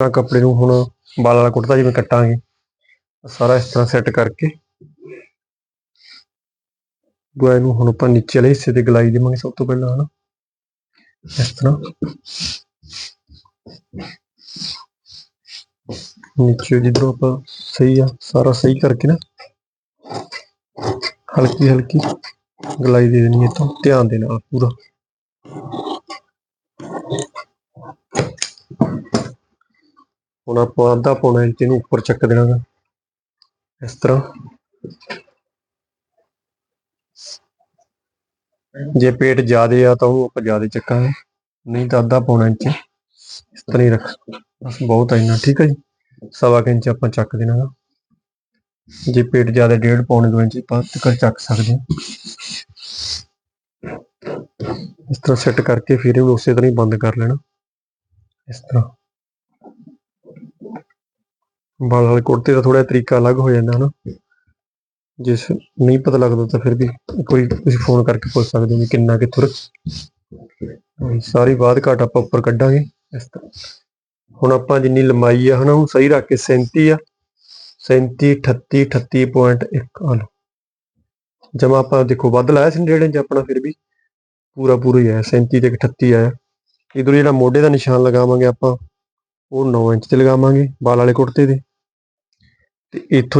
ਤਾਂ ਕੱਪੜੇ ਨੂੰ ਹੁਣ ਵਾਲ ਵਾਲਾ ਕੁੜਤਾ ਜਿਵੇਂ ਕੱਟਾਂਗੇ। ਸਾਰਾ ਇਸ ਤਰ੍ਹਾਂ ਸੈੱਟ ਕਰਕੇ ਗੋਏ ਨੂੰ ਹੁਣ ਆਪਾਂ ਨੀਚੇ ਵਾਲੇ ਹਿੱਸੇ ਤੇ ਗਲਾਈ ਦੇਵਾਂਗੇ ਸਭ ਤੋਂ ਪਹਿਲਾਂ ਹਨਾ। ਇਸ ਤਰ੍ਹਾਂ। ਨੀਚੇ ਜਿੱਧਰੋਂ ਆਪਾਂ ਸਹੀ ਆ, ਸਾਰਾ ਸਹੀ ਕਰਕੇ ਨਾ ਹਲਕੀ ਹਲਕੀ ਗਲਾਈ ਦੇ ਦੇਣੀ ਹੈ ਤਾਂ ਧਿਆਨ ਦੇ ਨਾਲ ਪੂਰਾ। ਹੁਣ ਆਪਾਂ ਅੱਧਾ ਪੌਣਾ ਇੰਚ ਇਹਨੂੰ ਉੱਪਰ ਚੱਕ ਦੇਣਾ ਗਾ ਇਸ ਤਰ੍ਹਾਂ। ਜੇ ਪੇਟ ਜ਼ਿਆਦੇ ਆ ਤਾਂ ਉਹ ਆਪਾਂ ਜ਼ਿਆਦੇ ਚੱਕਾਂਗੇ। ਨਹੀਂ ਤਾਂ ਅੱਧਾ ਪੌਣਾ ਇੰਚ ਇਸ ਤਰ੍ਹਾਂ ਹੀ ਰੱਖ। ਬਸ ਬਹੁਤ ਆ ਇੰਨਾ, ਠੀਕ ਹੈ ਜੀ? ਸਵਾ ਕੁ ਇੰਚ ਆਪਾਂ ਚੱਕ ਦੇਣਾ ਗਾ ਜੇ ਪੇਟ ਜ਼ਿਆਦਾ ਡੇਢ ਪੌਣੇ ਦੋ ਇੰਚ ਆਪਾਂ ਤੱਕ ਚੱਕ ਸਕਦੇ ਹਾਂ। ਇਸ ਤਰ੍ਹਾਂ ਸੈੱਟ ਕਰਕੇ ਫਿਰ ਇਹਨੂੰ ਉਸੇ ਤਰ੍ਹਾਂ ਹੀ ਬੰਦ ਕਰ ਲੈਣਾ। ਇਸ ਤਰ੍ਹਾਂ। ਵਾਲ ਵਾਲੇ ਕੁੜਤੇ ਦਾ ਥੋੜਾ ਤਰੀਕਾ ਅਲੱਗ ਹੋ ਜਾਂਦਾ ਹਨਾ। ਜਿਸ ਨਹੀਂ ਪਤਾ ਲੱਗਦਾ ਤਾਂ ਫਿਰ ਵੀ ਇੱਕ ਵਾਰੀ ਤੁਸੀਂ ਫੋਨ ਕਰਕੇ ਪੁੱਛ ਸਕਦੇ ਹੋ ਵੀ ਕਿੰਨਾ ਕਿੱਥੋਂ ਰੱਖ ਸਾਰੀ ਬਾਅਦ ਘਾਟ ਆਪਾਂ ਉੱਪਰ ਕੱਢਾਂਗੇ। ਇਸ ਤਰ੍ਹਾਂ। ਹੁਣ ਆਪਾਂ ਜਿੰਨੀ ਲੰਬਾਈ ਆ ਹਨਾ, ਉਹ ਸਹੀ ਰੱਖ ਕੇ 37 ਆ। 37 38 38.1 ਆ ਲਓ। ਜਮਾ ਆਪਾਂ ਦੇਖੋ, ਵੱਧ ਲਾਇਆ ਸੀ ਡੇਢ ਇੰਚ ਆਪਣਾ ਫਿਰ ਵੀ। ਪੂਰਾ ਪੂਰਾ ਹੀ ਆਇਆ 37 ਤੇ 38 ਆਇਆ। ਇਧਰ ਜਿਹੜਾ ਮੋਢੇ ਦਾ ਨਿਸ਼ਾਨ ਲਗਾਵਾਂਗੇ ਆਪਾਂ, ਉਹ 9 ਇੰਚ ਤੇ ਲਗਾਵਾਂਗੇ, ਵਾਲ ਵਾਲੇ ਕੁੜਤੇ ਦੇ। ਤੇ ਇੱਥੋਂ